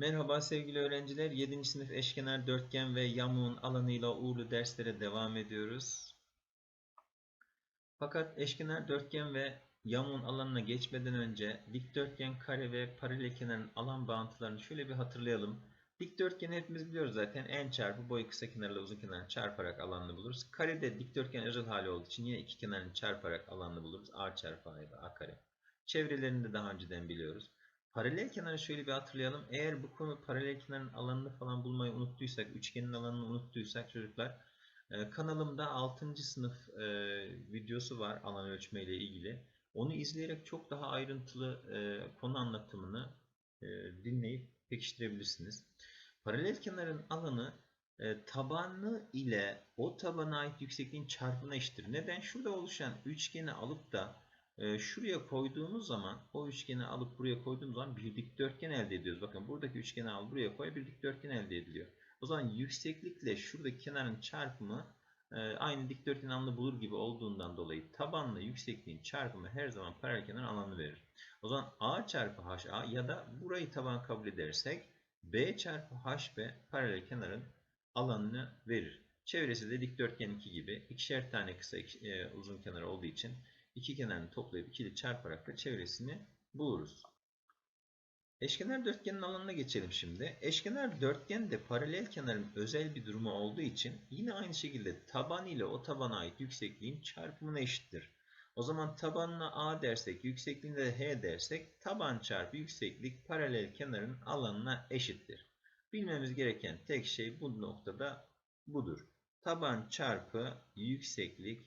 Merhaba sevgili öğrenciler. 7. sınıf eşkenar dörtgen ve yamuğun alanıyla uğurlu derslere devam ediyoruz. Fakat eşkenar dörtgen ve yamuğun alanına geçmeden önce dikdörtgen, kare ve paralelkenarın alan bağıntılarını şöyle bir hatırlayalım. Dikdörtgeni hepimiz biliyoruz zaten. En çarpı boy kısa kenarla uzun kenarını çarparak alanını buluruz. Karede dikdörtgen özel hali olduğu için yine iki kenarını çarparak alanını buluruz. A çarpı A ya A kare. Çevrelerini de daha önceden biliyoruz. Paralel kenarı şöyle bir hatırlayalım. Eğer bu konu paralel kenarın alanını falan bulmayı unuttuysak, üçgenin alanını unuttuysak çocuklar e, kanalımda 6. sınıf e, videosu var alan ölçme ile ilgili. Onu izleyerek çok daha ayrıntılı e, konu anlatımını dinleyip pekiştirebilirsiniz. Paralel kenarın alanı tabanı ile o tabana ait yüksekliğin çarpımına eşittir. Neden? Şurada oluşan üçgeni alıp da e, şuraya koyduğumuz zaman o üçgeni alıp buraya koyduğumuz zaman bir dikdörtgen elde ediyoruz. Bakın buradaki üçgeni al buraya koy bir dikdörtgen elde ediliyor. O zaman yükseklikle şuradaki kenarın çarpımı e, aynı dikdörtgen alanını bulur gibi olduğundan dolayı tabanla yüksekliğin çarpımı her zaman paralel kenar alanını verir. O zaman A çarpı HA ya da burayı taban kabul edersek B çarpı HB paralel kenarın alanını verir. Çevresi de dikdörtgen 2 gibi ikişer tane kısa e, uzun kenar olduğu için iki kenarını toplayıp ikili çarparak da çevresini buluruz. Eşkenar dörtgenin alanına geçelim şimdi. Eşkenar dörtgen de paralel kenarın özel bir durumu olduğu için yine aynı şekilde taban ile o tabana ait yüksekliğin çarpımına eşittir. O zaman tabanına A dersek, yüksekliğinde de H dersek taban çarpı yükseklik paralel kenarın alanına eşittir. Bilmemiz gereken tek şey bu noktada budur. Taban çarpı yükseklik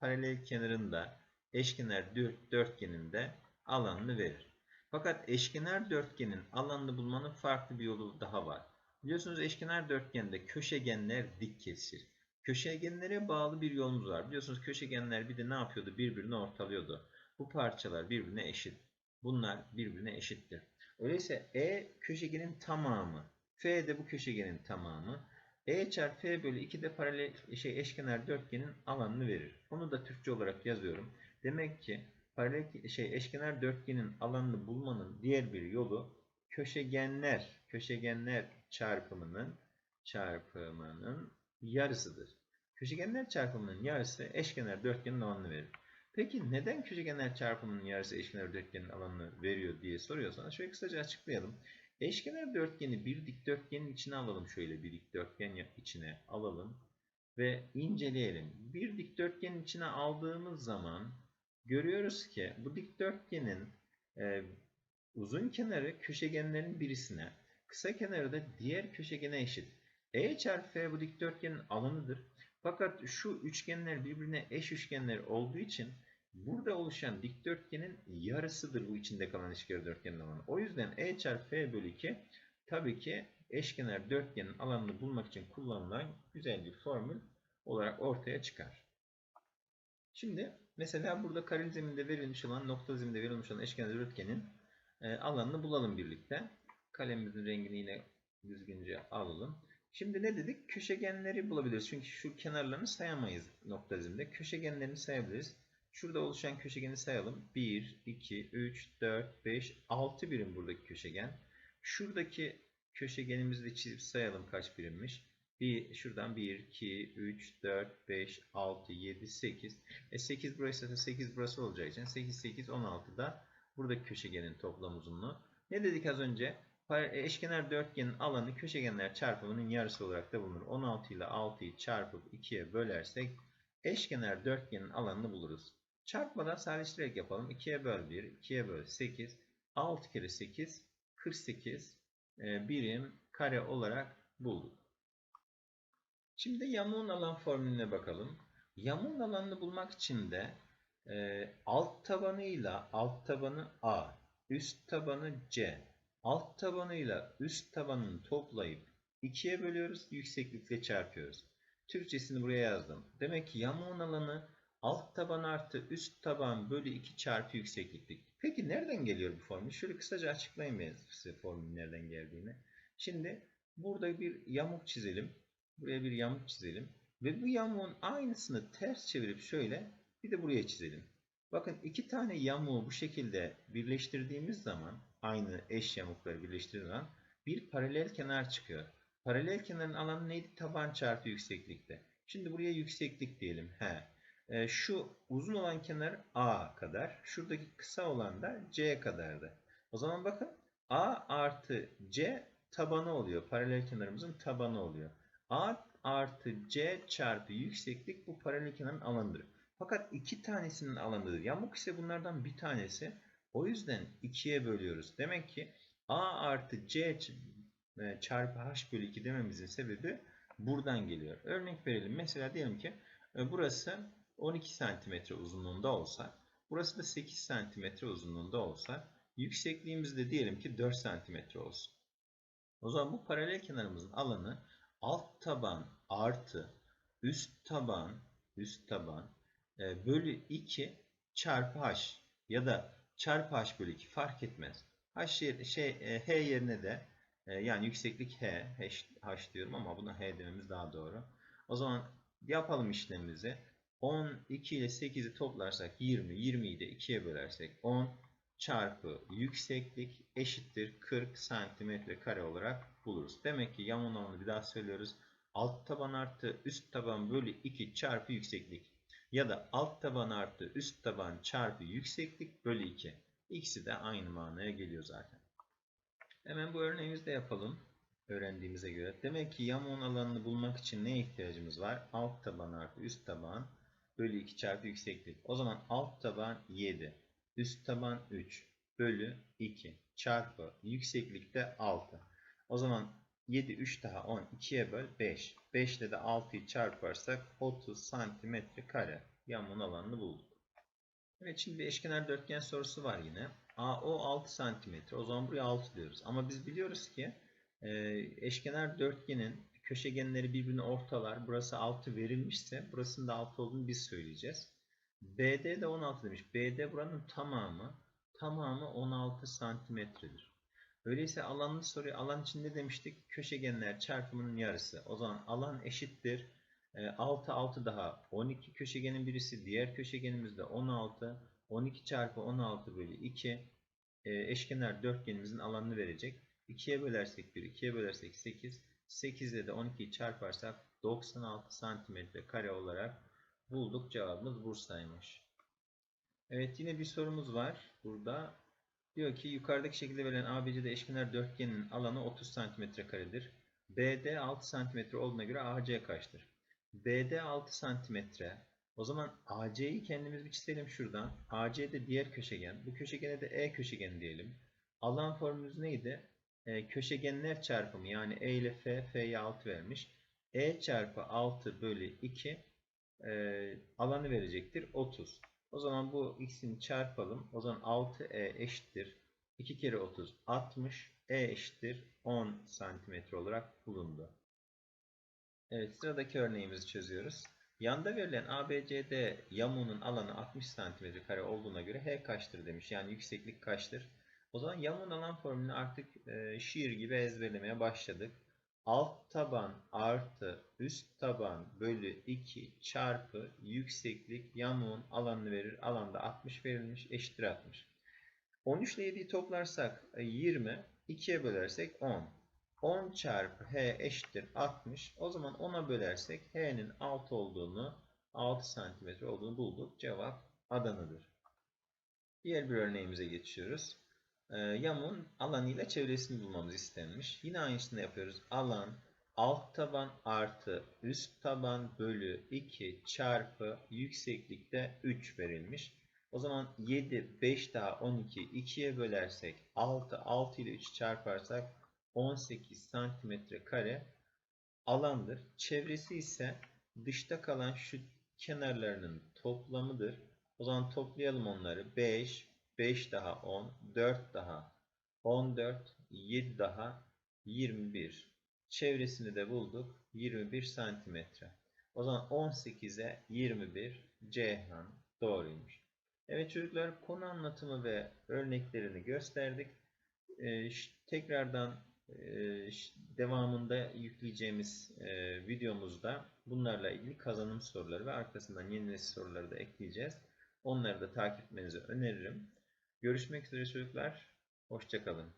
paralel kenarında eşkenar dörtgeninde alanını verir. Fakat eşkenar dörtgenin alanını bulmanın farklı bir yolu daha var. Biliyorsunuz eşkenar dörtgende köşegenler dik kesir. Köşegenlere bağlı bir yolumuz var. Biliyorsunuz köşegenler bir de ne yapıyordu? Birbirini ortalıyordu. Bu parçalar birbirine eşit. Bunlar birbirine eşittir. Öyleyse E köşegenin tamamı, F de bu köşegenin tamamı. E çarpı F bölü 2 de paralel şey eşkenar dörtgenin alanını verir. Onu da Türkçe olarak yazıyorum. Demek ki paralel şey eşkenar dörtgenin alanını bulmanın diğer bir yolu köşegenler köşegenler çarpımının çarpımının yarısıdır. Köşegenler çarpımının yarısı eşkenar dörtgenin alanını verir. Peki neden köşegenler çarpımının yarısı eşkenar dörtgenin alanını veriyor diye soruyorsanız şöyle kısaca açıklayalım. Eşkenar dörtgeni bir dikdörtgenin içine alalım şöyle bir dikdörtgen içine alalım ve inceleyelim. Bir dikdörtgenin içine aldığımız zaman görüyoruz ki bu dikdörtgenin e, uzun kenarı köşegenlerin birisine, kısa kenarı da diğer köşegene eşit. E çarpı F bu dikdörtgenin alanıdır. Fakat şu üçgenler birbirine eş üçgenler olduğu için burada oluşan dikdörtgenin yarısıdır bu içinde kalan eşkenar dörtgenin alanı. O yüzden E çarpı F bölü 2 tabii ki eşkenar dörtgenin alanını bulmak için kullanılan güzel bir formül olarak ortaya çıkar. Şimdi mesela burada kareli zeminde verilmiş olan nokta zeminde verilmiş olan eşkenar dörtgenin e, alanını bulalım birlikte. Kalemimizin rengini yine düzgünce alalım. Şimdi ne dedik? Köşegenleri bulabiliriz. Çünkü şu kenarlarını sayamayız nokta zeminde. Köşegenlerini sayabiliriz. Şurada oluşan köşegeni sayalım. 1, 2, 3, 4, 5, 6 birim buradaki köşegen. Şuradaki köşegenimizi de çizip sayalım kaç birimmiş. Bir, şuradan 1, 2, 3, 4, 5, 6, 7, 8. E 8 burası da 8 burası olacağı için 8, 8, 16 da buradaki köşegenin toplam uzunluğu. Ne dedik az önce? Eşkenar dörtgenin alanı köşegenler çarpımının yarısı olarak da bulunur. 16 ile 6'yı çarpıp 2'ye bölersek eşkenar dörtgenin alanını buluruz. Çarpmadan sadeleştirerek yapalım. 2'ye böl 1, 2'ye böl 8, 6 kere 8, 48 birim kare olarak bulduk. Şimdi yamuğun alan formülüne bakalım. Yamuğun alanını bulmak için de e, alt tabanıyla alt tabanı A, üst tabanı C, alt tabanıyla üst tabanını toplayıp ikiye bölüyoruz, yükseklikle çarpıyoruz. Türkçesini buraya yazdım. Demek ki yamuğun alanı alt taban artı üst taban bölü 2 çarpı yüksekliklik. Peki nereden geliyor bu formül? Şöyle kısaca açıklayayım size formülün nereden geldiğini. Şimdi burada bir yamuk çizelim. Buraya bir yamuk çizelim. Ve bu yamuğun aynısını ters çevirip şöyle bir de buraya çizelim. Bakın iki tane yamuğu bu şekilde birleştirdiğimiz zaman aynı eş yamukları birleştirdiğimiz zaman bir paralel kenar çıkıyor. Paralel kenarın alanı neydi? Taban çarpı yükseklikte. Şimdi buraya yükseklik diyelim. He. E, şu uzun olan kenar A kadar. Şuradaki kısa olan da C kadardı. O zaman bakın A artı C tabanı oluyor. Paralel kenarımızın tabanı oluyor. A artı C çarpı yükseklik bu paralel kenarın alanıdır. Fakat iki tanesinin alanıdır. Yamuk ise bunlardan bir tanesi. O yüzden ikiye bölüyoruz. Demek ki A artı C e, çarpı H bölü 2 dememizin sebebi buradan geliyor. Örnek verelim. Mesela diyelim ki e, burası 12 santimetre uzunluğunda olsa, burası da 8 santimetre uzunluğunda olsa, yüksekliğimiz de diyelim ki 4 santimetre olsun. O zaman bu paralel kenarımızın alanı alt taban artı üst taban üst taban e, bölü 2 çarpı h ya da çarpı h bölü 2 fark etmez. H yer, şey, e, h yerine de e, yani yükseklik h, h, h diyorum ama buna h dememiz daha doğru. O zaman yapalım işlemimizi. 12 ile 8'i toplarsak 20, 20'yi de 2'ye bölersek 10 çarpı yükseklik eşittir 40 santimetre kare olarak buluruz. Demek ki yamuğun alanı bir daha söylüyoruz. Alt taban artı üst taban bölü 2 çarpı yükseklik. Ya da alt taban artı üst taban çarpı yükseklik bölü 2. İkisi de aynı manaya geliyor zaten. Hemen bu örneğimizi de yapalım. Öğrendiğimize göre. Demek ki yamuğun alanını bulmak için neye ihtiyacımız var? Alt taban artı üst taban bölü 2 çarpı yükseklik. O zaman alt taban 7. Üst taban 3 bölü 2 çarpı yükseklikte 6. O zaman 7 3 daha 10 2'ye böl 5. 5 ile de 6'yı çarparsak 30 santimetre kare yamuğun alanını bulduk. Evet şimdi bir eşkenar dörtgen sorusu var yine. AO 6 santimetre. O zaman buraya 6 diyoruz. Ama biz biliyoruz ki e, eşkenar dörtgenin köşegenleri birbirini ortalar. Burası 6 verilmişse burasının da 6 olduğunu biz söyleyeceğiz. BD de 16 demiş. BD buranın tamamı tamamı 16 santimetredir. Öyleyse alanını soruyor. Alan için ne demiştik? Köşegenler çarpımının yarısı. O zaman alan eşittir. 6 6 daha 12 köşegenin birisi. Diğer köşegenimiz de 16. 12 çarpı 16 bölü 2 eşkenar dörtgenimizin alanını verecek. 2'ye bölersek 1, 2'ye bölersek 8. 8 ile de 12'yi çarparsak 96 santimetre kare olarak bulduk. Cevabımız Bursa'ymış. Evet yine bir sorumuz var burada. Diyor ki yukarıdaki şekilde verilen ABCD eşkenar dörtgenin alanı 30 cm karedir. BD 6 cm olduğuna göre AC kaçtır? BD 6 cm. O zaman AC'yi kendimiz bir çizelim şuradan. AC de diğer köşegen. Bu köşegene de E köşegeni diyelim. Alan formülümüz neydi? E, köşegenler çarpımı yani E ile F, F'ye 6 vermiş. E çarpı 6 bölü 2 e, alanı verecektir 30. O zaman bu ikisini çarpalım. O zaman 6E eşittir. 2 kere 30 60. E eşittir 10 santimetre olarak bulundu. Evet sıradaki örneğimizi çözüyoruz. Yanda verilen ABCD yamuğunun alanı 60 cm kare olduğuna göre H kaçtır demiş. Yani yükseklik kaçtır? O zaman yamuğun alan formülünü artık e, şiir gibi ezberlemeye başladık. Alt taban artı üst taban bölü 2 çarpı yükseklik yamuğun alanını verir. Alanda 60 verilmiş eşittir 60. 13 ile 7'yi toplarsak 20, 2'ye bölersek 10. 10 çarpı h eşittir 60. O zaman 10'a bölersek h'nin 6 olduğunu 6 santimetre olduğunu bulduk. Cevap Adana'dır. Diğer bir örneğimize geçiyoruz. Ee, yamuğun alanıyla çevresini bulmamız istenmiş. Yine aynısını yapıyoruz. Alan alt taban artı üst taban bölü 2 çarpı yükseklikte 3 verilmiş. O zaman 7, 5 daha 12, 2'ye bölersek 6, 6 ile 3 çarparsak 18 santimetre kare alandır. Çevresi ise dışta kalan şu kenarlarının toplamıdır. O zaman toplayalım onları. 5, 5 daha 10, 4 daha 14, 7 daha 21. Çevresini de bulduk. 21 santimetre. O zaman 18'e 21 Ceyhan doğruymuş. Evet çocuklar konu anlatımı ve örneklerini gösterdik. Ee, tekrardan e, devamında yükleyeceğimiz e, videomuzda bunlarla ilgili kazanım soruları ve arkasından yeni soruları da ekleyeceğiz. Onları da takip etmenizi öneririm. Görüşmek üzere çocuklar. Hoşçakalın.